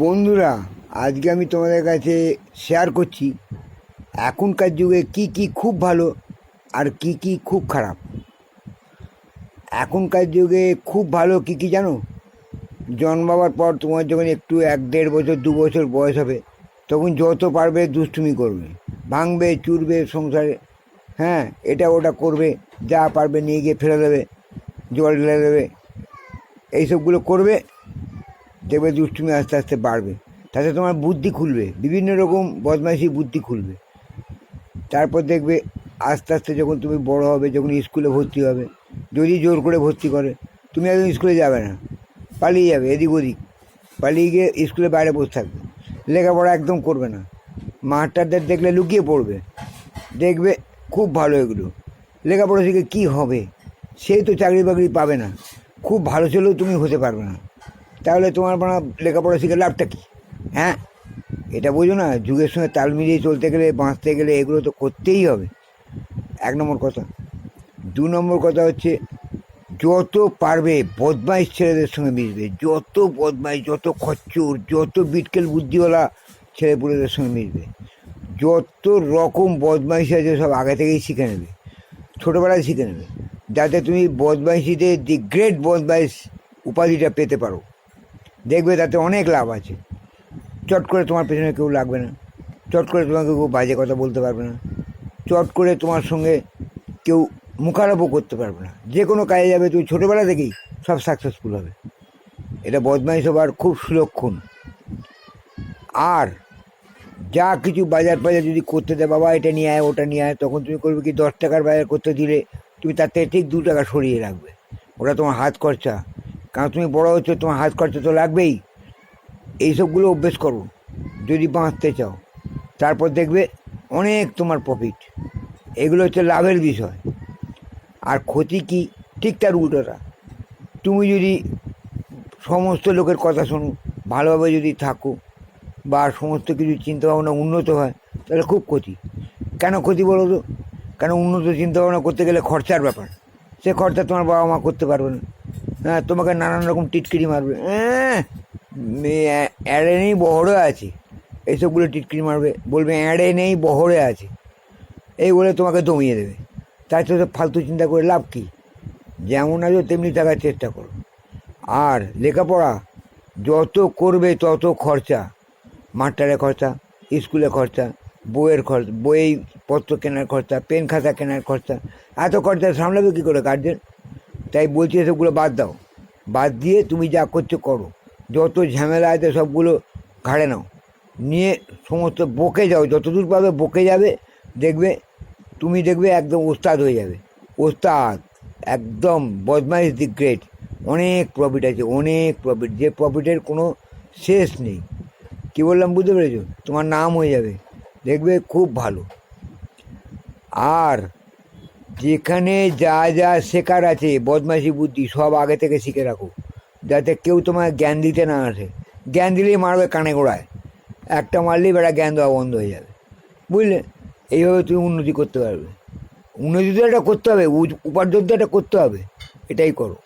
বন্ধুরা, আজকে আমি তোমাদের কাছে শেয়ার করছি, এখনকার যুগে কি কি খুব ভালো আর কি কি খুব খারাপ। এখনকার যুগে খুব ভালো কি কি জানো? জন্মাবার পর তোমার যখন একটু এক দেড় বছর, দু বছর বয়স হবে, তখন যত পারবে দুষ্টুমি করবে, ভাঙবে, চুরবে সংসারে হ্যাঁ এটা ওটা করবে, যা পারবে নিয়ে গিয়ে ফেলে দেবে, জল ঢেলে দেবে, এইসবগুলো করবে দেখবে দুষ্টুমি আস্তে আস্তে বাড়বে। তাতে তোমার বুদ্ধি খুলবে। বিভিন্ন রকম বদমাইশি বুদ্ধি খুলবে। তারপর দেখবে আস্তে আস্তে যখন তুমি বড় হবে, যখন স্কুলে ভর্তি হবে, যদি জোর করে ভর্তি করে, তুমি একদম স্কুলে যাবে না। পালিয়ে যাবে এদিক ওদিক। পালিয়ে গিয়ে স্কুলে বাইরে বসে থাকবে। লেখাপড়া একদম করবে না। মাস্টারদের দেখলে লুকিয়ে পড়বে। দেখবে খুব ভালো এগুলো। লেখাপড়া শিখে কী হবে? সেই তো চাকরি বাকরি পাবে না। খুব ভালো ছেলেও তুমি হতে পারবে না। তাহলে তোমার মানে লেখাপড়া শিখে লাভটা কী? হ্যাঁ? এটা বোঝো না, যুগের সঙ্গে তাল মিলিয়ে চলতে গেলে, বাঁচতে গেলে এগুলো তো করতেই হবে। এক নম্বর কথা। দু নম্বর কথা হচ্ছে, যত পারবে বদমাইশ ছেলেদের সঙ্গে মিশবে। যত বদমাইশ, যত খচ্চুর, যত বিটকেল বুদ্ধিওয়ালা ছেলেপুলেদের সঙ্গে মিশবে। যত রকম বদমাইশ আছে, সব আগে থেকেই শিখে নেবে। ছোটোবেলায় শিখে নেবে। যাতে তুমি বদমাইশিতে দি গ্রেট বদমাইশ উপাধিটা পেতে পারো। দেখবে তাতে অনেক লাভ আছে। চট করে তোমার পেছনে কেউ লাগবে না। চট করে তোমাকে কেউ বাজে কথা বলতে পারবে না। চট করে তোমার সঙ্গে কেউ মুখারোপও করতে পারবে না। যে কোনো কাজে যাবে তুমি ছোটোবেলা থেকেই সব সাকসেসফুল হবে। এটা বদমাইশ হবার খুব সুলক্ষণ আর যা কিছু বাজার বাজার যদি করতে দেয় বাবা এটা নিয়ে আয়, ওটা নিয়ে আয়, তখন তুমি করবে কি দশ টাকার বাজার করতে দিলে, তুমি তার থেকে ঠিক দু টাকা সরিয়ে রাখবে। ওটা তোমার হাত খরচা। কারণ তুমি বড় হচ্ছে তোমার হাত খরচা তো লাগবেই। এইসবগুলো অভ্যেস করো, যদি বাঁচতে চাও। তারপর দেখবে অনেক তোমার প্রফিট এগুলো হচ্ছে লাভের বিষয়। আর ক্ষতি কি? ঠিক তার উল্টোটা। তুমি যদি সমস্ত লোকের কথা শোনো, ভালোভাবে যদি থাকো, বা সমস্ত কিছু চিন্তাভাবনা উন্নত হয়, তাহলে খুব ক্ষতি। কেন ক্ষতি বলো তো? কেন উন্নত চিন্তাভাবনা করতে গেলে খরচার ব্যাপার? সে খরচা তোমার বাবা মা করতে পারবে না। হ্যাঁ তোমাকে নানান রকম টিটকিরি মারবে। হ্যাঁ অ্যাড়ে নেই, বহরে আছে। এইসবগুলো টিটকিরি মারবে। বলবে, অ্যাড়ে নেই, বহরে আছে। এই বলে তোমাকে দমিয়ে দেবে। তার তো ফালতু চিন্তা করে লাভ কী? যেমন আছো, তেমনি থাকার চেষ্টা করো। আর লেখাপড়া, যত করবে তত খরচা। মাস্টারের খরচা স্কুলে খরচা, বইয়ের খরচা, বই, পত্র কেনার খরচা, পেন খাতা কেনার খরচা। এত খরচা সামলাবে কী করে গার্জেন তাই বলছি এসবগুলো বাদ দাও। বাদ দিয়ে তুমি যা করছ করো। যত ঝামেলা আছে সবগুলো ঘাড়ে নাও। নিয়ে সমস্ত বকে যাও। যতদূর পাবে বকে যাবে। দেখবে, তুমি দেখবে একদম ওস্তাদ হয়ে যাবে। ওস্তাদ, একদম বদমাইশ দি গ্রেট। অনেক প্রফিট আছে, অনেক প্রফিট যে প্রফিটের কোনো শেষ নেই। কী বললাম বুঝতে পেরেছ? তোমার নাম হয়ে যাবে। দেখবে খুব ভালো। আর যেখানে যা যা শেখার আছে বদমাইশি বুদ্ধি সব আগে থেকে শিখে রাখো। যাতে কেউ তোমায় জ্ঞান দিতে না আসে। জ্ঞান দিলেই মারবে কানে গোড়ায়। একটা মারলেই বেড়া জ্ঞান দেওয়া বন্ধ হয়ে যাবে। বুঝলে? এইভাবে তুমি উন্নতি করতে পারবে। উন্নতি তো একটা করতে হবে উপার্জন তো একটা করতে হবে। এটাই করো।